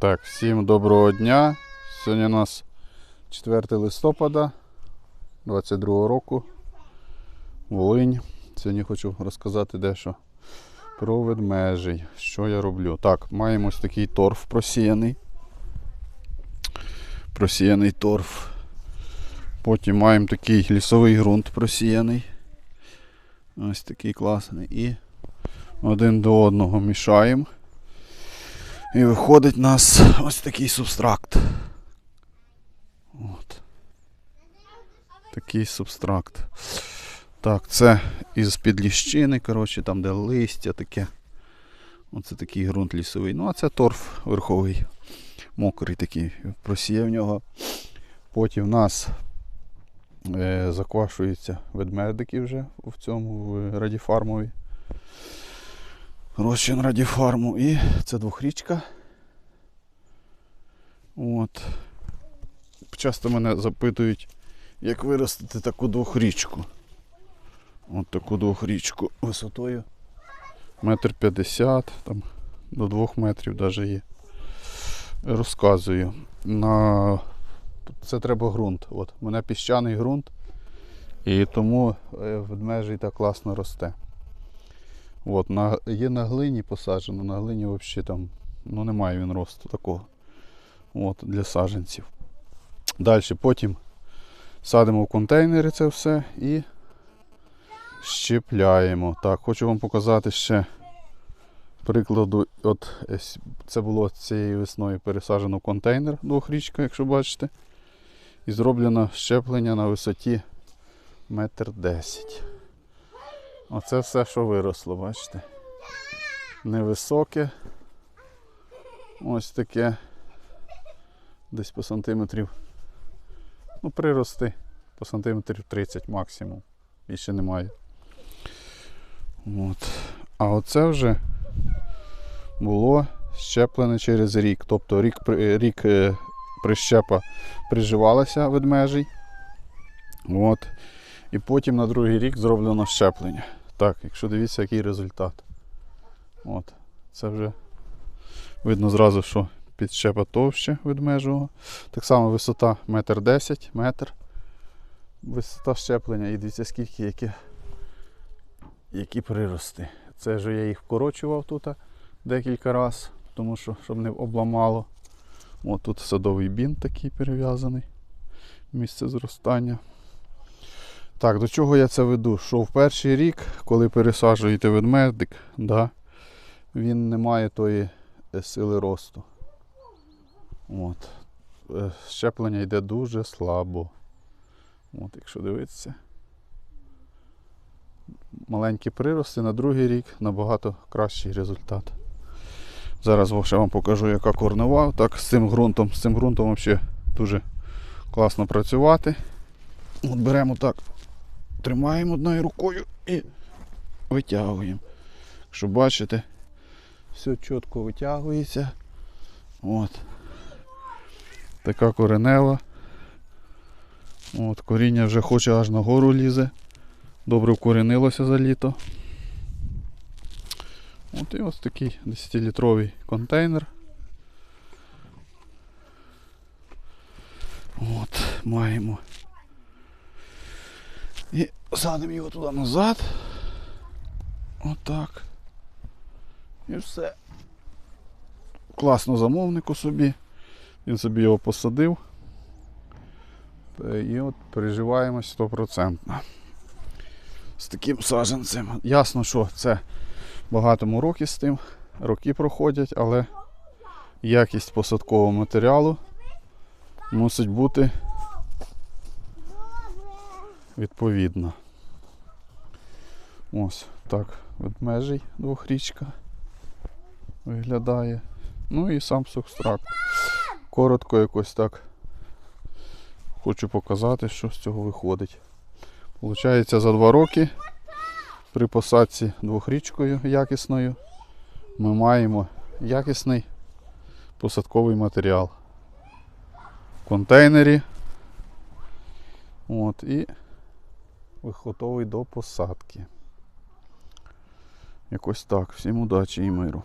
Так, всім доброго дня. Сьогодні у нас 4 листопада 22 року. Волинь. Сьогодні хочу розказати дещо про ведмежий. Що я роблю? Так, маємо ось такий торф просіяний. Просіяний торф. Потім маємо такий лісовий ґрунт просіяний. Ось такий класний. І один до одного мішаємо. І виходить у нас ось такий субстракт. От. Такий субстракт. Так, це із під ліщини, коротше, там де листя таке. Оце такий ґрунт лісовий. Ну, а це торф верховий. Мокрий такий. Просіяв нього. Потім в нас е, заквашуються ведмедики вже в цьому в радіфармові. Розчин радіфарму. І це двохрічка. От. Часто мене запитують, як виростити таку двохрічку. От таку двохрічку висотою метр п'ятдесят, там до двох метрів навіть є. Розказую. На... Це треба ґрунт. От, у мене піщаний ґрунт, і тому е, ведмежий так класно росте. От, на, є на глині посаджено, на глині взагалі там ну, немає він росту такого. От, для саджанців. Далі потім садимо в контейнери це все і щепляємо. Так, хочу вам показати ще прикладу. От це було цією весною пересаджено в контейнер двохрічка, якщо бачите. І зроблено щеплення на висоті метр десять. Оце все, що виросло, бачите? Невисоке. Ось таке. Десь по сантиметрів. Ну, прирости по сантиметрів 30 максимум. Більше немає. От. А оце вже було щеплене через рік. Тобто рік, рік е, прищепа приживалася ведмежий. От. І потім на другий рік зроблено щеплення. Так, якщо дивіться, який результат. От. Це вже видно зразу, що підщепа товще ведмежого. Так само висота 1,10 м, метр. Висота щеплення і дивіться, скільки які, які прирости. Це вже я їх вкорочував тут декілька разів, тому що щоб не обламало. От тут садовий бін такий перев'язаний. Місце зростання. Так, до чого я це веду? Що в перший рік, коли пересаджуєте ведмедик, да, він не має тої е, сили росту. От. Е, Щеплення йде дуже слабо. От, якщо дивитися. Маленькі прирости на другий рік набагато кращий результат. Зараз ще вам покажу, яка корнева. Так, з цим ґрунтом, з цим ґрунтом взагалі дуже класно працювати. От беремо так, тримаємо одною рукою і витягуємо. Якщо бачите, все чітко витягується. От. Така коренева. От, коріння вже хоче аж нагору лізе. Добре вкоренилося за літо. От і ось такий 10-літровий контейнер. От, маємо. І садимо його туди назад. Отак. І все. Класно замовнику собі. Він собі його посадив. І от переживаємось 100%. З таким саджанцем. Ясно, що це багатому роки з тим. Роки проходять, але якість посадкового матеріалу мусить бути відповідна. Ось так ведмежий двохрічка виглядає. Ну і сам субстракт. Коротко якось так хочу показати, що з цього виходить. Получається за два роки при посадці двохрічкою якісною ми маємо якісний посадковий матеріал в контейнері. От, і готовий до посадки. Якось так. Всім удачі і миру.